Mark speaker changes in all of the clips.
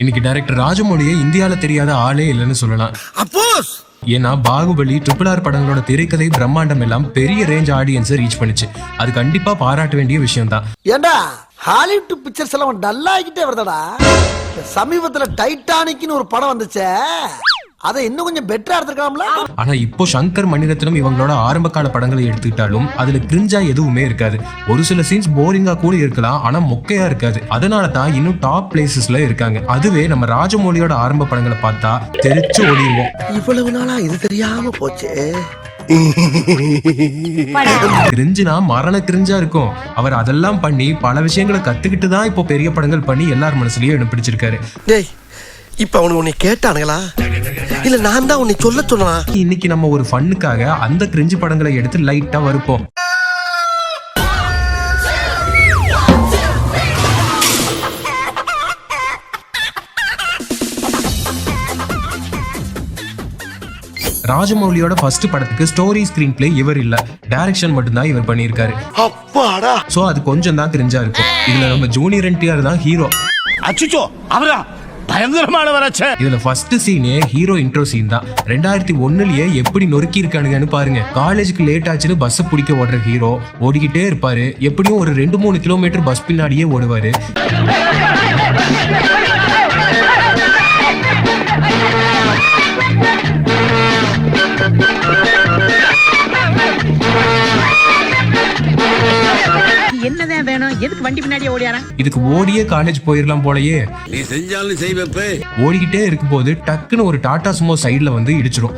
Speaker 1: இன்னைக்கு டைரக்டர் ராஜமௌலியை இந்தியால தெரியாத ஆளே இல்லைன்னு சொல்லலாம்.
Speaker 2: அப்போஸ்!
Speaker 1: ஏன்னா பாகுபலி ட்ரிபிள் ஆர் படங்களோட திரைக்கதை பிரம்மாண்டம் எல்லாம் பெரிய ரேஞ்ச் ஆடியன்ஸை ரீச் பண்ணுச்சு. அது கண்டிப்பா பாராட்ட வேண்டிய விஷயம் தான்
Speaker 2: ஏண்டா ஹாலிவுட் பிக்சர்ஸ் எல்லாம் டல் ஆகிட்டே வருதடா. சமீபத்துல டைட்டானிக்னு ஒரு படம் வந்துச்சே. அதை இன்னும் கொஞ்சம் பெட்டரா எடுத்துக்கலாம்ல
Speaker 1: ஆனா இப்போ சங்கர் மணிரத்னம் இவங்களோட ஆரம்ப கால படங்களை எடுத்துக்கிட்டாலும் அதுல கிரிஞ்சா எதுவுமே இருக்காது. ஒரு சில சீன்ஸ் போரிங்கா கூட இருக்கலாம் ஆனா மொக்கையா இருக்காது. அதனால தான் இன்னும் டாப் பிளேசஸ்ல இருக்காங்க. அதுவே நம்ம ராஜமௌலியோட ஆரம்ப படங்களை பார்த்தா தெரிச்சு ஓடிடுவோம்
Speaker 2: இவ்வளவு நாளா இது தெரியாம போச்சு.
Speaker 1: கிரிஞ்சுனா மரண கிரிஞ்சா இருக்கும். அவர் அதெல்லாம் பண்ணி பல விஷயங்களை கத்துக்கிட்டு தான் இப்போ பெரிய படங்கள் பண்ணி எல்லார் மனசுலயும் இடம் பிடிச்சிருக்காரு.
Speaker 2: டேய் இப்ப அவனுக்கு உன்னை கேட்டானுங்களா? இல்ல நான் தான் உன்னை சொல்ல சொன்னா
Speaker 1: இன்னைக்கு நம்ம ஒரு ஃபன்னுக்காக அந்த கிரிஞ்சு படங்களை எடுத்து லைட்டா வருப்போம் ராஜமௌலியோட ஃபர்ஸ்ட் படத்துக்கு ஸ்டோரி ஸ்கிரீன் பிளே இவர் இல்ல. டைரக்ஷன் மட்டும்தான் இவர் பண்ணியிருக்காரு.
Speaker 2: அப்பாடா.
Speaker 1: சோ அது கொஞ்சம் தான் கிரிஞ்சா இருக்கும். இதுல நம்ம ஜூனியர் என்டிஆர் தான் ஹீரோ
Speaker 3: அச்சுச்சோ அவரா? பயங்கரமான வராச்சே
Speaker 1: இதுல ஃபர்ஸ்ட் சீனே ஹீரோ இன்ட்ரோ சீன் தான். ரெண்டாயிரத்தி ஒன்னுலயே எப்படி நொறுக்கி இருக்கானுங்கன்னு பாருங்க. காலேஜுக்கு லேட் ஆச்சுன்னு பஸ் பிடிக்க ஓடுற ஹீரோ ஓடிக்கிட்டே இருப்பாரு. எப்படியும் ஒரு ரெண்டு மூணு கிலோமீட்டர் பஸ் பின்னாடியே ஓடுவாரு.
Speaker 4: என்னதான் வேணும்? எதுக்கு வண்டி பின்னாடியே ஓடியாரன்
Speaker 1: இதுக்கு ஓடியே காலேஜ் போயிடலாம் போலயே.
Speaker 3: நீ செஞ்சாலும் செய்வப்பே
Speaker 1: ஓடிக்கிட்டே இருக்கும்போது டக்குன்னு ஒரு டாடா சுமோ சைடுல வந்து இடிச்சிரும்.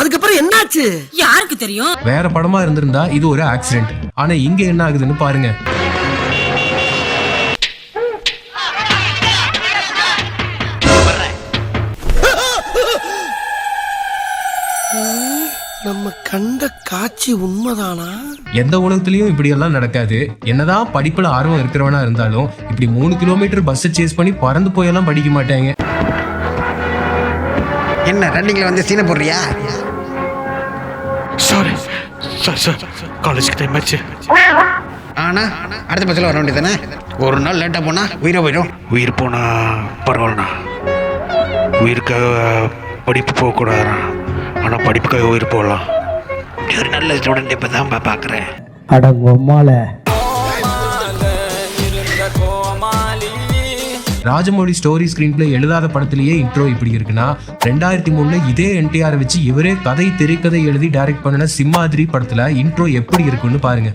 Speaker 2: அதுக்கப்புறம் என்னாச்சு?
Speaker 5: யாருக்கு தெரியும்?
Speaker 1: வேற படமா இருந்திருந்தா இது ஒரு ஆக்சிடென்ட் ஆனா இங்க என்ன ஆகுதுன்னு பாருங்க.
Speaker 2: கண்ட காட்சி உண்மைதானா?
Speaker 1: எந்த உலகத்திலயும் இப்படி எல்லாம் நடக்காது. என்னதான் படிப்புல ஆர்வம் இருக்கிறவனா இருந்தாலும் இப்படி மூணு கிலோமீட்டர் பஸ் சேஸ் பண்ணி பறந்து போயெல்லாம் படிக்க மாட்டாங்க.
Speaker 6: என்ன ரன்னிங்ல வந்து சீனை போடுறியா?
Speaker 7: சாரி சார் சார் காலேஜ்க்கு டைம் ஆச்சு.
Speaker 6: ஆனா அடுத்த பஸ்ஸில் வர வேண்டியதானே ஒரு நாள் லேட்டாக போனா உயிரை போயிடும்.
Speaker 7: உயிர் போனா பரவாயில்லண்ணா. உயிருக்காக படிப்பு போகக்கூடாதுண்ணா. ஆனால் படிப்புக்காக உயிர் போகலாம். நீ ஒரு நல்ல ஸ்டூடெண்ட் இப்போ தான் பார்க்குறேன்
Speaker 1: ராஜமௌழி ஸ்டோரி ஸ்கிரீன் பிளே எழுதாத படத்திலேயே இன்ட்ரோ இப்படி இருக்குன்னா ரெண்டாயிரத்தி மூணுல இதே என்டிஆர் வச்சு இவரே கதை திரைக்கதை எழுதி டைரக்ட் பண்ணின சிம்மாதிரி படத்துல இன்ட்ரோ எப்படி இருக்குன்னு பாருங்க.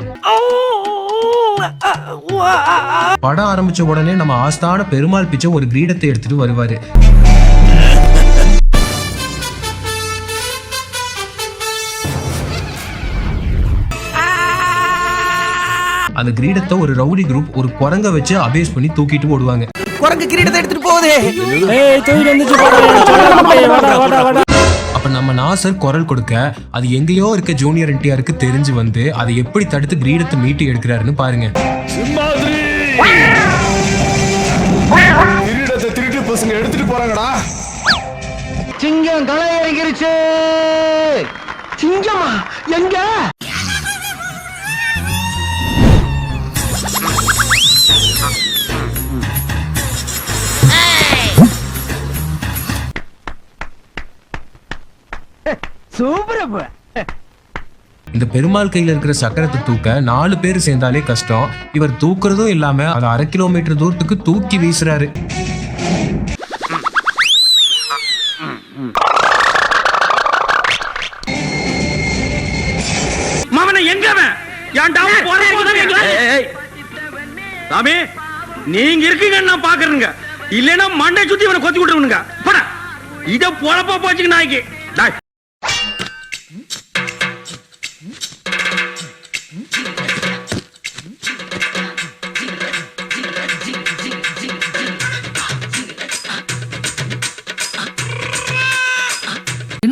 Speaker 1: படம் ஆரம்பிச்ச உடனே நம்ம ஆஸ்தான பெருமாள் பிச்சை ஒரு கிரீடத்தை எடுத்துட்டு வருவாரு. அந்த கிரீடத்தை ஒரு ரவுடி குரூப் ஒரு குரங்க வச்சு அபேஸ் பண்ணி தூக்கிட்டு ஓடுவாங்க.
Speaker 2: குரங்கு கிரீடத்தை எடுத்துட்டு போகுதே.
Speaker 1: அப்ப நம்ம நாசர் குரல் கொடுக்க அது எங்கேயோ இருக்க ஜூனியர் என்டிஆருக்கு தெரிஞ்சு வந்து அதை எப்படி தடுத்து கிரீடத்தை மீட்டு எடுக்கிறாருன்னு பாருங்க.
Speaker 3: கிரீடத்தை திருட்டு பசங்க எடுத்துட்டு போறாங்கடா.
Speaker 6: சிங்கம் களை இறங்கிருச்சு
Speaker 2: சிங்கமா எங்க?
Speaker 1: இந்த பெருமாள் கையில இருக்கிற சக்கரத்தை தூக்க நாலு பேர் சேர்ந்தாலே கஷ்டம். இவர் தூக்குறதும் இல்லாம அதை அரை கிலோமீட்டர் தூரத்துக்கு தூக்கி வீசுறாரு.
Speaker 8: மாமனை எங்க அவன்? ஏன்டா அவன் போற போதும் எங்க சாமி நீங்க இருக்கீங்கன்னு நான் பாக்குறேங்க இல்லைன்னா மண்டை சுத்தி இவனை கொத்தி விட்டுருவனுங்க. போடா. இத பொழப்பா போச்சுங்க நாய்க்கு.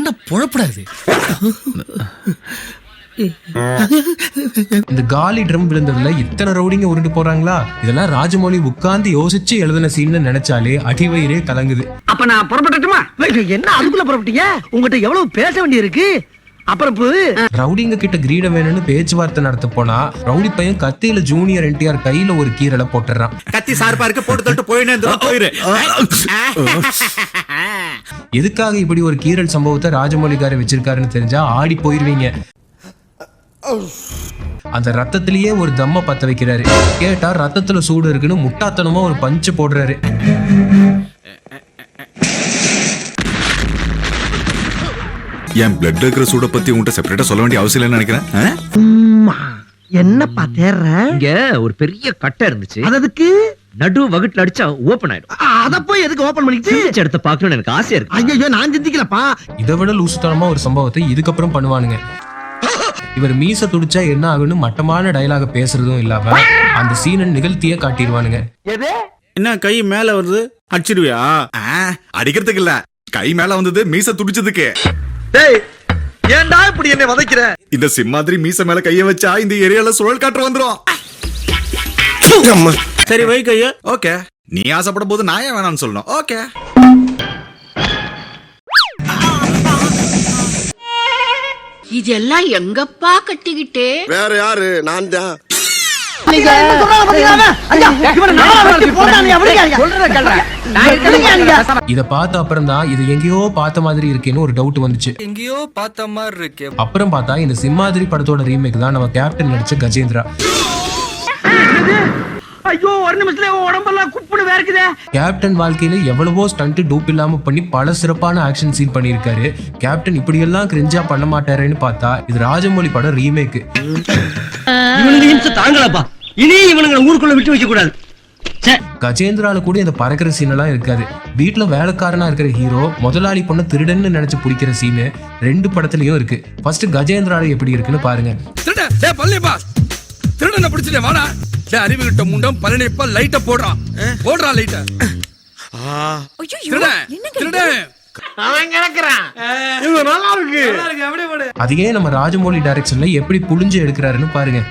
Speaker 9: என்ன பொழப்படாது
Speaker 1: இந்த காலி ட்ரம் விழுந்ததுல இத்தனை ரவுடிங்க உருண்டு போறாங்களா? இதெல்லாம் ராஜமௌழி உட்கார்ந்து யோசிச்சு எழுதின சீன்னு நினைச்சாலே அடிவயிறே கலங்குது.
Speaker 4: அப்ப நான் புறப்பட்டுமா
Speaker 2: என்ன அதுக்குள்ள புறப்பட்டீங்க? உங்ககிட்ட எவ்வளவு பேச வேண்டியிருக்கு? அப்புறம் இப்ப
Speaker 1: ரவுடிங்க கிட்ட கிரீடம் வேணும்னு பேச்சுவார்த்தை நடத்த போனா ரவுடி பையன் கத்தியில ஜூனியர் என்டிஆர் கையில ஒரு கீரலை போட்டுறான்.
Speaker 3: கத்தி சார்பா இருக்கு போட்டு தொட்டு போயினே போயிரு.
Speaker 1: எதுக்காக இப்படி ஒரு கீரல் சம்பவத்தை ராஜமௌலிகார வச்சிருக்காருன்னு தெரிஞ்சா ஆடி போயிருவீங்க. அந்த ரத்தத்திலேயே ஒரு தம்ம பத்த வைக்கிறாரு. கேட்டா ரத்தத்துல சூடு இருக்குன்னு முட்டாத்தனமா ஒரு பஞ்சு போடுறாரு.
Speaker 5: என் பிளட் இருக்கிற சூட பத்தி உன்கிட்ட செப்பரேட்டா சொல்ல வேண்டிய அவசியம் இல்லைன்னு நினைக்கிறேன்?
Speaker 2: என்னப்பா தேர்ற?
Speaker 9: இங்க ஒரு பெரிய கட்டை இருந்துச்சு.
Speaker 2: அதுக்கு
Speaker 9: நடு வகுட்டுல அடிச்சா ஓபன் ஆயிடும்.
Speaker 2: அத போய் எதுக்கு ஓபன் பண்ணிக்கிட்டு?
Speaker 9: சிரிச்ச இடத்த பார்க்கணும்னு எனக்கு ஆசையா இருக்கு.
Speaker 2: ஐயோ நான் சிந்திக்கலப்பா.
Speaker 1: இதை விட லூசுத்தனமா ஒரு சம்பவத்தை இதுக்கப்புறம் பண்ணுவானுங்க. இவர் மீச துடிச்சா என்ன ஆகுன்னு மட்டமான டயலாக பேசுறதும் இல்லாம அந்த சீனை நிகழ்த்தியே காட்டிடுவானுங்க.
Speaker 3: என்ன கை மேல வருது? அடிச்சிடுவியா?
Speaker 5: ஆ, அடிக்கிறதுக்கு இல்ல. கை மேல வந்தது மீச துடிச்சதுக்கு.
Speaker 2: டேய் ஏன்டா இப்படி என்னை வதைக்கிற?
Speaker 5: இந்த சிம்மாதிரி மீச மேல கைய வச்சா இந்த ஏரியால சுழல் காற்று வந்துரும்.
Speaker 3: சரி வை கைய.
Speaker 5: ஓகே. நீ ஆசைப்படும் போது நான் ஏன் வேணாம்னு சொல்லணும்? ஓகே.
Speaker 10: இதெல்லாம் எங்கப்பா கட்டிக்கிட்டே?
Speaker 3: வேற யாரு? நான் தான்.
Speaker 1: இத பார்த்த அப்புறம் தான் இது எங்கேயோ பார்த்த மாதிரி இருக்கேன்னு ஒரு டவுட் வந்துச்சு.
Speaker 8: எங்கேயோ பார்த்த மாதிரி இருக்கு.
Speaker 1: அப்புறம் பார்த்தா இந்த சிம்மாதிரி படத்தோட ரீமேக் தான் நம்ம கேப்டன் நடிச்ச கஜேந்திரா.
Speaker 4: ஐயோ ஒரு நிமிஷத்துல உடம்பெல்லாம் குப்புன்னு வேர்க்குதே.
Speaker 1: கேப்டன் வாழ்க்கையில எவ்வளவோ ஸ்டண்ட் டூப் இல்லாம பண்ணி பல சிறப்பான ஆக்ஷன் சீன் பண்ணியிருக்காரு. கேப்டன் இப்படியெல்லாம் கிரிஞ்சா பண்ண மாட்டாருன்னு பார்த்தா இது ராஜமௌழி படம் ரீமேக்
Speaker 4: இவனுங்க தாங்கலப்பா. இனி இவனுங்களை ஊருக்குள்ள விட்டு வைக்க கூடாது
Speaker 1: கஜேந்திரால கூட இந்த பறக்கிற சீன் எல்லாம் இருக்காது. வீட்டுல வேலைக்காரனா இருக்கிற ஹீரோ முதலாளி பொண்ண திருடன்னு நினைச்சு பிடிக்கிற சீனு ரெண்டு படத்துலயும் இருக்கு. ஃபர்ஸ்ட் கஜேந்திரால எப்படி இருக்குன்னு பாருங்க.
Speaker 8: திருடனை பிடிச்சிட்டே வாடா. டே அறிவு கிட்ட முண்டம் பழனிப்பா லைட்ட போடுறான் போடுறா. லைட்ட திருட திருட.
Speaker 4: அவன் கிடக்குறான்.
Speaker 8: இது நல்லா இருக்கு. நல்லா இருக்கு அப்படியே போடு.
Speaker 1: அதையே நம்ம ராஜமௌழி டைரக்ஷன்ல எப்படி புழிஞ்சு எடுக்கிறாருன்னு பாருங்க.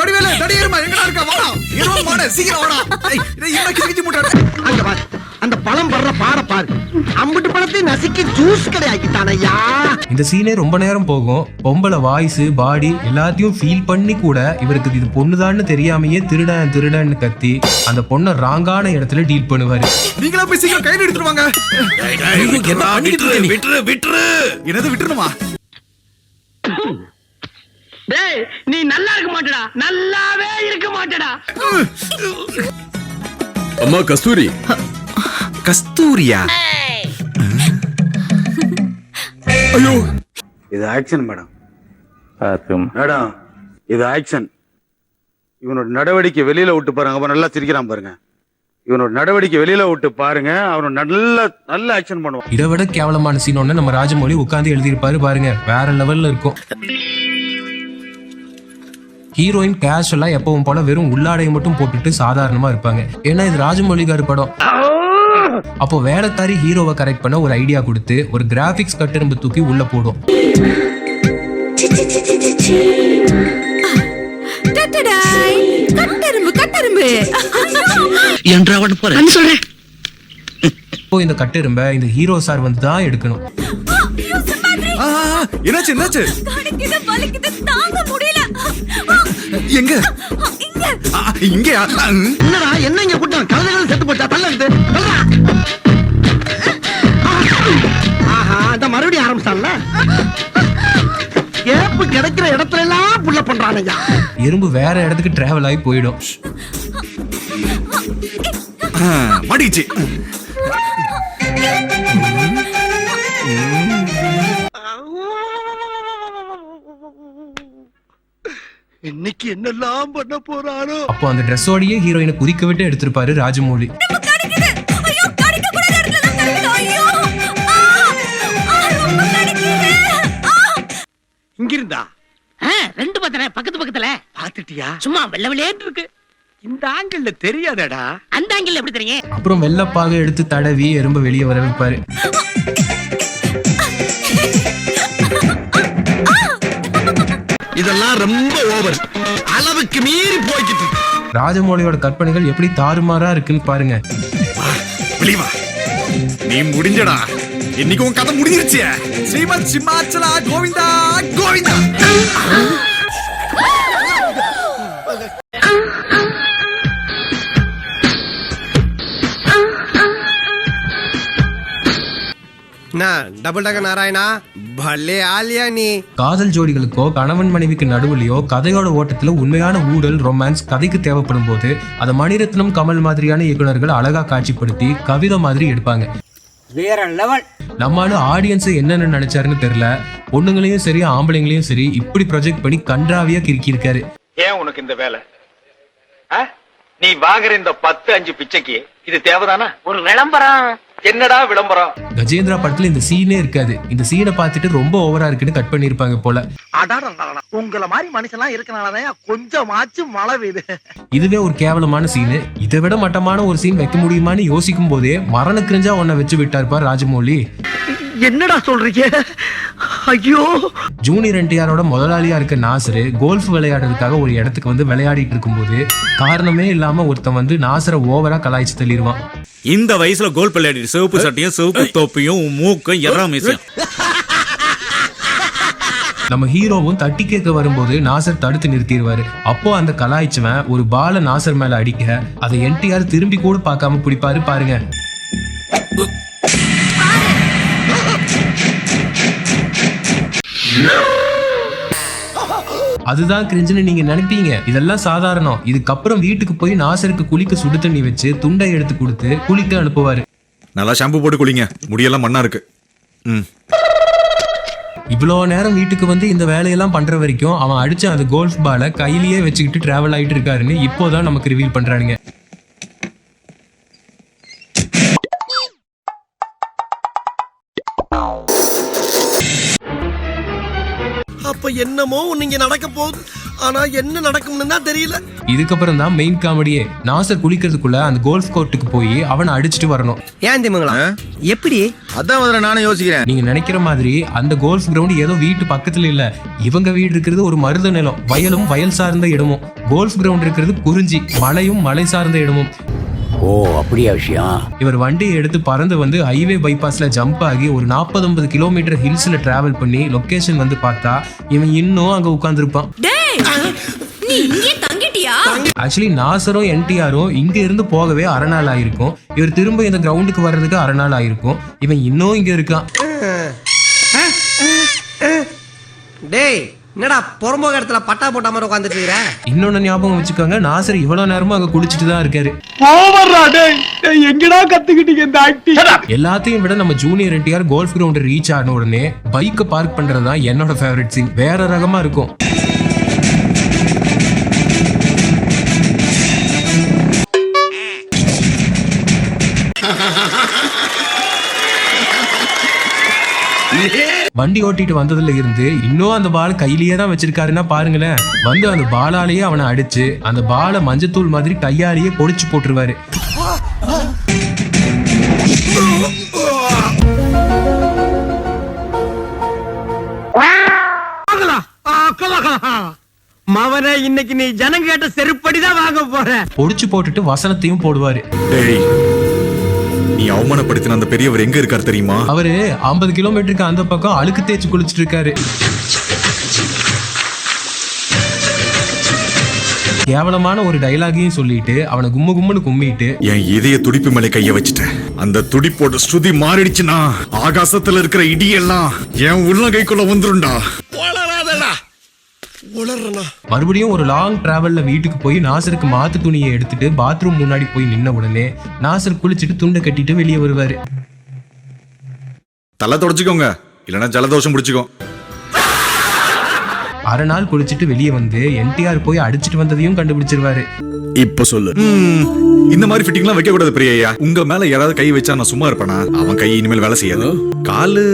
Speaker 5: வடிவேலு தடி இருமா எங்கடா இருக்க? வாடா. இருமா மாட சீக்கிரம் வாடா. என்ன கிச்சு கிச்சு முட்டாட
Speaker 2: அந்த பழம் படுற பாட பாரு. பழத்தையும் நசுக்கி ஜூஸ் கிடையாக்கிட்டான் ஐயா
Speaker 1: இந்த சீனே ரொம்ப நேரம் போகும். பொம்பளை வாய்ஸ் பாடி எல்லாத்தையும் ஃபீல் பண்ணி கூட இவருக்கு இது பொண்ணுதான்னு தெரியாமையே திருடன் திருடன்னு கத்தி அந்த பொண்ணை ராங்கான இடத்துல டீல் பண்ணுவாரு.
Speaker 5: நீங்களா போய் சீக்கிரம் கையில எடுத்துட்டு வாங்க என்ன பண்ணிட்டு இருக்க நீ?
Speaker 3: விட்டுரு விட்டுரு
Speaker 5: என்னது விட்டுருமா?
Speaker 4: டேய் நீ நல்லா இருக்க மாட்டடா. நல்லாவே இருக்க மாட்டடா.
Speaker 3: அம்மா கஸ்தூரி.
Speaker 5: கஸ்தூரியா?
Speaker 3: ஐயோ.
Speaker 11: இது ஆக்ஷன் மேடம். மேடம் இது ஆக்ஷன். இவனோட நடவடிக்கை வெளியில விட்டு பாருங்க. நல்லா சிரிக்கிறான் பாருங்க. இவனோட நடவடிக்கை வெளியில விட்டு பாருங்க. அவனோட நல்ல நல்ல ஆக்ஷன் பண்ணுவான்.
Speaker 1: இதை விட கேவலமான சீன் ஒன்று நம்ம ராஜமௌழி உட்காந்து எழுதியிருப்பாரு பாருங்க. வேற லெவல்ல இருக்கும். ஹீரோயின் கேஷுவலா எப்பவும் போல வெறும் உள்ளாடையை மட்டும் போட்டுட்டு சாதாரணமா இருப்பாங்க. ஏன்னா இது ராஜமௌழிகார் படம். அப்போ வேலைக்காரி ஹீரோவை கரெக்ட் பண்ண ஒரு ஐடியா கொடுத்து ஒரு கிராபிக்ஸ் கட்டெரும்பு தூக்கி உள்ள போடும்.
Speaker 10: கட்டெரும்பு கட்டெரும்பு
Speaker 9: என்றாவன் போற
Speaker 4: சொல்றேன்
Speaker 1: இப்போ இந்த கட்டெரும்பை இந்த ஹீரோ சார் வந்து தான் எடுக்கணும்.
Speaker 5: என்னாச்சு என்னாச்சு? எங்க? ம்.
Speaker 2: என்னடா என்ன இங்க கூட்டம்? கழுதைகள் செத்து போச்சா? தள்ளுது ஆஹா இந்த மறுபடியும் ஆரம்பிச்சான்ல? கேப்பு கிடைக்கிற இடத்துல எல்லாம் புள்ள பண்றான் ஐயா
Speaker 1: எறும்பு வேற இடத்துக்கு டிராவல் ஆகி போயிடும்.
Speaker 5: ஆ,
Speaker 2: இன்னைக்கு என்னெல்லாம் பண்ண போறானோ?
Speaker 1: அப்போ அந்த ட்ரெஸ்ஸோடயே ஹீரோயினை குதிக்க விட்டு எடுத்திருப்பாரு
Speaker 10: கடிக்குது. ஐயோ ஆ! ஆ, ரொம்ப கடிக்குது. ஆ!
Speaker 11: இங்க இருந்தா
Speaker 4: ரெண்டு பத்தன பக்கத்து பக்கத்துல.
Speaker 2: பாத்துட்டியா
Speaker 4: சும்மா வெள்ள வெள்ளேன்னு இருக்கு.
Speaker 8: இந்த ஆங்கிள் தெரியாதடா.
Speaker 4: அந்த ஆங்கிள் எப்படி தெரியும்?
Speaker 1: அப்புறம் வெள்ளப்பாக எடுத்து தடவி எறும்ப வெளியே வர வைப்பாரு
Speaker 3: இதெல்லாம் ரொம்ப ஓவர் அளவுக்கு மீறி போய்கிட்டு இருக்கு.
Speaker 1: ராஜமௌலியோட கற்பனைகள் எப்படி தாறுமாறா இருக்குன்னு பாருங்க.
Speaker 5: நீ முடிஞ்சடா. இன்னைக்கு உன் கதை முடிஞ்சிருச்சு. ஸ்ரீமத் சிம்மாச்சலா கோவிந்தா கோவிந்தா.
Speaker 8: டபுள் டக்க நாராயணா பல்லே ஆலியா நீ.
Speaker 1: காதல் ஜோடிகளுக்கோ கணவன் மனைவிக்கு நடுவுலையோ கதையோட ஓட்டத்துல உண்மையான ஊடல் ரொமான்ஸ் கதைக்கு தேவைப்படும் போது அதை மணிரத்னம் கமல் மாதிரியான இயக்குனர்கள் அழகா காட்சிப்படுத்தி கவிதை மாதிரி எடுப்பாங்க.
Speaker 8: வேற லெவல்.
Speaker 1: நம்மால ஆடியன்ஸ் என்னென்ன நினைச்சாருன்னு தெரியல. பொண்ணுங்களையும் சரி ஆம்பளைங்களையும் சரி இப்படி ப்ரொஜெக்ட் பண்ணி கன்றாவியா கிறுக்கி இருக்காரு
Speaker 8: ஏன் உனக்கு இந்த வேலை? நீ வாங்குற இந்த பத்து அஞ்சு பிச்சைக்கு இது தேவைதானா? ஒரு விளம்பரம் என்னடா விளம்பரம்?
Speaker 1: கஜேந்திரா படத்துல இந்த சீனே இருக்காது. இந்த சீனை பார்த்துட்டு ரொம்ப ஓவரா இருக்குன்னு கட் பண்ணிருப்பாங்க போல.
Speaker 8: அடாடா உங்கள மாதிரி மனுஷன்லாம் இருக்கனாலதான் கொஞ்சமாச்சும் மழை பெய்யுது.
Speaker 1: இதுவே ஒரு கேவலமான சீனு இதை விட மட்டமான ஒரு சீன் வைக்க முடியுமான்னு யோசிக்கும் போதே மரண கிரிஞ்சா ஒன்ன வச்சு விட்டாருப்பா ராஜமௌலி.
Speaker 8: என்னடா சொல்றீங்க? ஐயோ.
Speaker 1: ஜூனியர் என்டிஆரோட முதலாளியா இருக்க நாசரு கோல்ஃப் விளையாடுறதுக்காக ஒரு இடத்துக்கு வந்து விளையாடிட்டு இருக்கும்போது காரணமே இல்லாம ஒருத்தன் வந்து நாசரை ஓவரா கலாய்ச்சி தள்ளிடுவான்.
Speaker 5: இந்த வயசுல கோல் விளையாடி சிவப்பு சட்டையும் சிவப்பு தொப்பியும் மூக்கும் எறாமீசையும்
Speaker 1: நம்ம ஹீரோவும் தட்டி கேட்க வரும்போது நாசர் தடுத்து நிறுத்திடுவாரு. அப்போ அந்த கலாய்ச்சவன் ஒரு பால நாசர் மேல அடிக்க அதை என்டிஆர் திரும்பி கூட பார்க்காம பிடிப்பாரு பாருங்க. அதுதான் கிரிஞ்சுன்னு நீங்க நினைப்பீங்க. இதெல்லாம் சாதாரணம். இதுக்கப்புறம் வீட்டுக்கு போய் நாசருக்கு குளிக்க சுடு தண்ணி வச்சு துண்டை எடுத்து கொடுத்து குளிக்க அனுப்புவாரு.
Speaker 5: நல்லா ஷாம்பு போட்டு குளிங்க. முடியெல்லாம் மண்ணா இருக்கு. ம்.
Speaker 1: இவ்வளோ நேரம் வீட்டுக்கு வந்து இந்த வேலையெல்லாம் பண்ற வரைக்கும் அவன் அடிச்ச அந்த கோல்ஃப் பாலை கையிலேயே வச்சுக்கிட்டு டிராவல் ஆயிட்டு இருக்காருன்னு இப்போதான் நமக்கு ரிவீல் பண்றானுங்க.
Speaker 3: என்னமோ இங்க நடக்க போகுது. ஆனா என்ன நடக்கும்னு தான் தெரியல.
Speaker 1: இதுக்கப்புறம் தான் மெயின் காமெடியே. நாசர் குளிக்கிறதுக்குள்ள அந்த கோல்ஃப் கோர்ட்டுக்கு போய் அவனை அடிச்சுட்டு வரணும்.
Speaker 8: ஏன் திமுங்களா எப்படி?
Speaker 3: அதான் முதல்ல நானும் யோசிக்கிறேன்.
Speaker 1: நீங்க நினைக்கிற மாதிரி அந்த கோல்ஃப் கிரவுண்ட் ஏதோ வீட்டு பக்கத்துல இல்ல. இவங்க வீடு இருக்கிறது ஒரு மருத நிலம். வயலும் வயல் சார்ந்த இடமும். கோல்ஃப் கிரவுண்ட் இருக்கிறது குறிஞ்சி மலையும் மலை சார்ந்த இடமும்.
Speaker 4: ஓ அப்படியா விஷயம்?
Speaker 1: இவர் வண்டியை எடுத்து பறந்து வந்து ஹைவே பைபாஸ்ல ஜம்ப் ஆகி ஒரு 40 50 கிலோமீட்டர் ஹில்ஸ்ல டிராவல் பண்ணி லொகேஷன் வந்து பார்த்தா இவன் இன்னும் அங்க உட்கார்ந்திருப்பான்.
Speaker 10: டேய் நீ இங்கே தங்கிட்டியா?
Speaker 1: ஆக்சுவலி நாசரும் என்டிஆரும் இங்க இருந்து போகவே அரை நாள் ஆயிருக்கும். இவர் திரும்ப இந்த கிரவுண்டுக்கு வர்றதுக்கு அரை நாள் ஆயிருக்கும். இவன் இன்னும் இங்க இருக்கான்.
Speaker 8: டேய் என்னடா புறம்போக இடத்துல பட்டா போட்ட மாதிரி உட்காந்துட்டு இருக்கிற?
Speaker 1: இன்னொன்னு ஞாபகம் வச்சுக்கோங்க நாசர் இவ்வளவு நேரமும் அங்க குளிச்சுட்டு தான் இருக்காரு
Speaker 8: எங்கடா கத்துக்கிட்டீங்க இந்த ஆக்டிங்
Speaker 1: எல்லாத்தையும் விட நம்ம junior NTR golf ground reach ஆன உடனே பைக்கை பார்க் பண்றது தான் என்னோட ஃபேவரட் சீன் வேற ரகமா இருக்கும். வண்டி ஓட்டிட்டு வந்ததுல இருந்து இன்னும் அந்த பால் கையிலேயே தான் வச்சிருக்காருன்னா பாருங்களேன். வந்து அந்த பாலாலேயே அவனை அடிச்சு அந்த பாலை மஞ்சத்தூள் மாதிரி கையாலேயே பொடிச்சு போட்டுருவாரு.
Speaker 8: மவனே இன்னைக்கு நீ ஜனங்க கேட்ட செருப்படிதான் வாங்க போற.
Speaker 1: பொடிச்சு போட்டுட்டு வசனத்தையும் போடுவாரு.
Speaker 5: டேய் நீ அவமானப்படுத்தின அந்த பெரியவர் எங்க இருக்கார் தெரியுமா?
Speaker 1: அவரு 50 கிலோமீட்டருக்கு அந்த பக்கம் அழுக்கு தேய்ச்சி குளிச்சிட்டு இருக்காரு கேவலமான ஒரு டைலாகையும் சொல்லிட்டு அவனை கும்மு கும்முன்னு கும்மிட்டு
Speaker 5: என் இதய துடிப்பு மேல கைய வச்சுட்டேன் அந்த துடிப்போட ஸ்ருதி மாறிடுச்சுன்னா ஆகாசத்துல இருக்கிற இடியெல்லாம் என் உள்ளங்கைக்குள்ள வந்துரும்டா.
Speaker 3: வளராதடா உளறனா
Speaker 1: மறுபடியும் ஒரு லாங் டிராவல்ல வீட்டுக்கு போய் நாசருக்கு மாத்து துணியை எடுத்துட்டு பாத்ரூம் முன்னாடி போய் நின்ன உடனே நாசர் குளிச்சுட்டு துண்டை கட்டிட்டு வெளியே வருவாரு.
Speaker 5: தலை தொடச்சுக்கோங்க. இல்லைன்னா ஜலதோஷம் பிடிச்சுக்கோ
Speaker 1: அரை நாள் குளிச்சுட்டு வெளியே வந்து என்டிஆர் போய் அடிச்சிட்டு வந்ததையும் கண்டுபிடிச்சிருவாரு.
Speaker 5: இப்ப சொல்லு. இந்த மாதிரி ஃபிட்டிங்லாம் வைக்க கூடாது பிரியா உங்க மேல யாராவது கை வச்சா நான் சும்மா இருப்பேனா? அவன் கை இனிமேல் வேலை செய்யாது. காலு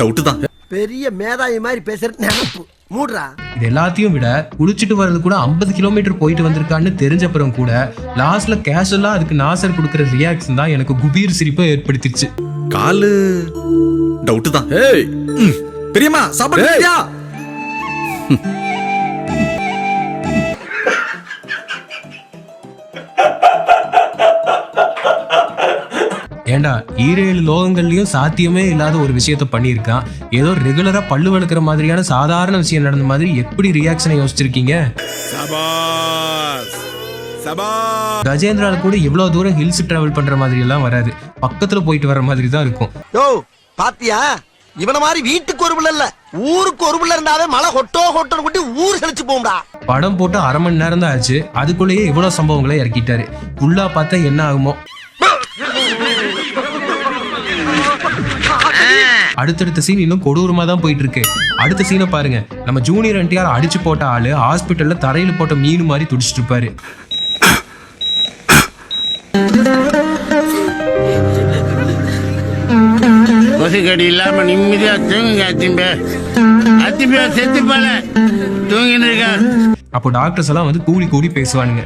Speaker 5: டவுட் தான்.
Speaker 2: பெரிய மேதாவி மாதிரி பேசுறது நினப்பு. மூடுறா.
Speaker 1: இது எல்லாத்தையும் விட குளிச்சுட்டு வர்றது கூட ஐம்பது கிலோமீட்டர் போயிட்டு வந்திருக்கான்னு தெரிஞ்சப்புறம் கூட லாஸ்ட்ல கேஷுவலா அதுக்கு நாசர் கொடுக்குற ரியாக்ஷன் தான் எனக்கு குபீர் சிரிப்பை ஏற்படுத்திடுச்சு.
Speaker 5: காலு. டவுட் தான். பெரியம்மா சாப்பாடு
Speaker 1: ஏண்டா ஈரேழு லோகங்கள்லயும் சாத்தியமே இல்லாத ஒரு விஷயத்த பண்ணியிருக்கான் ஏதோ ரெகுலரா பல்லு வளர்க்குற மாதிரியான சாதாரண விஷயம் நடந்த மாதிரி எப்படி ரியாக்ஷனை யோசிச்சிருக்கீங்க?
Speaker 5: சபாஸ் சபாஸ்
Speaker 1: கஜேந்திரால கூட இவ்வளவு தூரம் ஹில்ஸ் டிராவல் பண்ற மாதிரி எல்லாம் வராது. பக்கத்துல போயிட்டு வர மாதிரி தான் இருக்கும்.
Speaker 2: யோ பாத்தியா? இவன மாதிரி வீட்டுக்கு ஒரு பிள்ளை இல்ல. ஊருக்கு ஒரு பிள்ளை இருந்தாவே மழை கொட்டோ கொட்டோ கொட்டி ஊர் செழிச்சு போகும்டா.
Speaker 1: படம் போட்டு அரை மணி நேரம் தான் ஆச்சு. அதுக்குள்ளேயே இவ்வளவு சம்பவங்களை இறக்கிட்டாரு. ஃபுல்லா பார்த்தா என்ன ஆகுமோ? அடுத்தடுத்த சீன் இன்னும் கொடூரமா தான் போயிட்டு இருக்கு அடுத்த சீனை பாருங்க. நம்ம ஜூனியர் என்டிஆர் அடிச்சு போட்ட ஆளு ஹாஸ்பிட்டல்ல தரையில போட்ட மீன் மாதிரி துடிச்சிட்டு இருப்பாரு
Speaker 6: கொசுக்கடி இல்லாம நிம்மதியா தூங்குங்க அத்திம்பே. அத்திம்பே செத்து போல. தூங்கின்னு
Speaker 1: அப்போ டாக்டர்ஸ் எல்லாம் வந்து கூடி கூடி பேசுவானுங்க.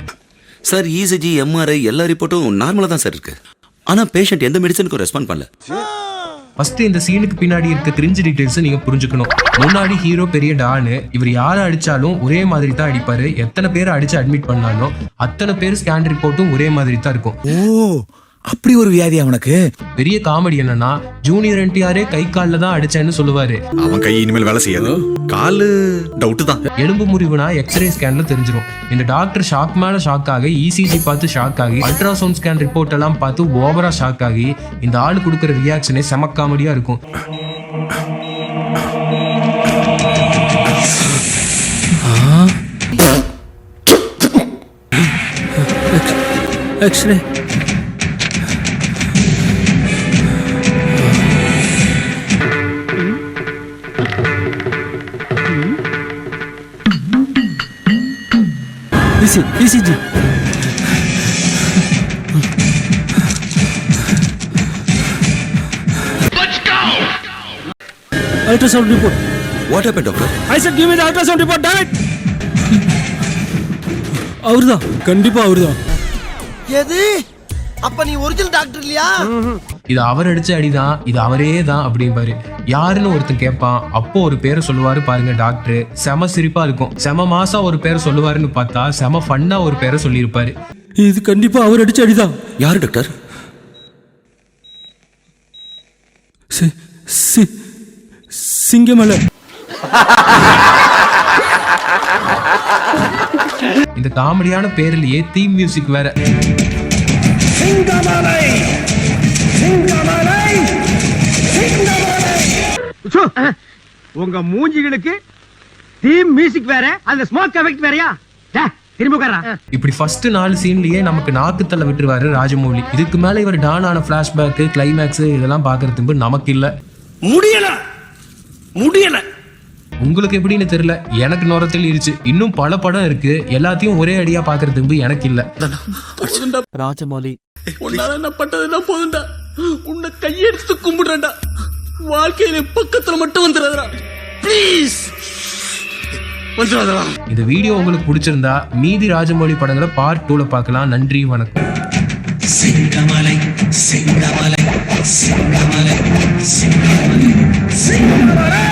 Speaker 12: சார் இசிஜி எம்ஆர்ஐ எல்லா ரிப்போர்ட்டும் நார்மலா தான் சார் இருக்கு. ஆனா பேஷண்ட் எந்த மெடிசனுக்கும் ரெஸ்பாண்ட் பண்ணல.
Speaker 1: ஃபர்ஸ்ட் இந்த சீனுக்கு பின்னாடி இருக்க கிரிஞ்சு டீடைல்ஸ் நீங்க புரிஞ்சுக்கணும். முன்னாடி ஹீரோ பெரிய டானு இவர் யாரை அடிச்சாலும் ஒரே மாதிரி தான் அடிப்பாரு. எத்தனை பேர் அடிச்சு அட்மிட் பண்ணாலும் அத்தனை பேர் ஸ்கேன் ரிப்போர்ட்டும் ஒரே மாதிரி தான் இருக்கும்.
Speaker 5: ஓ அப்படி ஒரு வியாதி அவனுக்கு?
Speaker 1: பெரிய காமெடி என்னன்னா ஜூனியர் என்டிஆரே கை காலில் தான் அடிச்சேன்னு சொல்லுவாரு.
Speaker 5: அவன் கை இனிமேல் வேலை செய்யாது. காலு டவுட் தான்.
Speaker 1: எலும்பு முறிவுனா எக்ஸ்ரே ஸ்கேன்ல தெரிஞ்சிரும். இந்த டாக்டர் ஷாக் மேல ஷாக் ஆகி இசிஜி பார்த்து ஷாக் ஆகி அல்ட்ராசவுண்ட் ஸ்கேன் ரிப்போர்ட் எல்லாம் பார்த்து ஓவரா ஷாக் ஆகி இந்த ஆள் கொடுக்குற ரியாக்ஷனே செம காமெடியா இருக்கும்.
Speaker 7: X-ray EC ECG ultrasound report
Speaker 12: what happen doctor
Speaker 7: I sir give me the ultrasound report damn it அவர்தான். கண்டிப்பா அவர்தான்.
Speaker 2: எது? அப்ப நீ ஒரிஜினல் டாக்டர் இல்லையா?
Speaker 1: இது அவர் அடிச்ச அடிதான் இது அவரே தான் அப்படிம்பாரு. யாருன்னு ஒருத்தன் கேட்பான் அப்போ ஒரு பேரை சொல்லுவாரு பாருங்க டாக்டர். செம சிரிப்பா இருக்கும். செம மாசா ஒரு பேரை சொல்லுவாருன்னு பார்த்தா செம ஃபன்னா ஒரு பேரை சொல்லியிருப்பாரு.
Speaker 7: இது கண்டிப்பா அவர் அடிச்ச அடிதான்.
Speaker 12: யாரு டாக்டர்?
Speaker 7: சி சி சிங்கமலை
Speaker 1: இந்த காமெடியான பேர்லயே தீம் மியூசிக் வேற.
Speaker 8: உங்க மூஞ்சிகளுக்கு தீம் மியூசிக் வேற அந்த ஸ்மோக் எஃபெக்ட் வேறயா.
Speaker 1: இப்படி ஃபர்ஸ்ட் நாலு சீன்லயே நமக்கு நாக்குத்தள்ள விட்டுருவாரு ராஜமௌலி. இதுக்கு மேல இவர் டான் ஆன பிளாஷ்பேக் கிளைமேக்ஸ் இதெல்லாம் பாக்குறதுக்கு நமக்கு இல்ல.
Speaker 3: முடியல. முடியல.
Speaker 1: உங்களுக்கு எப்படின்னு தெரியல. எனக்கு நுரத்தில் இருச்சு. இன்னும் பல படம் இருக்கு. எல்லாத்தையும் ஒரே அடியா பாக்குறதுக்கு எனக்கு இல்ல.
Speaker 7: ராஜமௌலி.
Speaker 3: உன்னால என்ன பட்டதுன்னா போதும்டா உன்னை கையெடுத்து கும்பிடுறேன்டா. வாழ்க்கையில பக்கத்துல மட்டும் வந்துடாதடா. ப்ளீஸ் வந்துடாதடா.
Speaker 1: இந்த வீடியோ உங்களுக்கு பிடிச்சிருந்தா மீதி ராஜமௌலி படங்களை பார்ட் டூல பார்க்கலாம். நன்றி வணக்கம்.
Speaker 3: சிங்கமலை சிங்கமலை சிங்கமலை சிங்கமலை சிங்கமலை சிங்கமலை.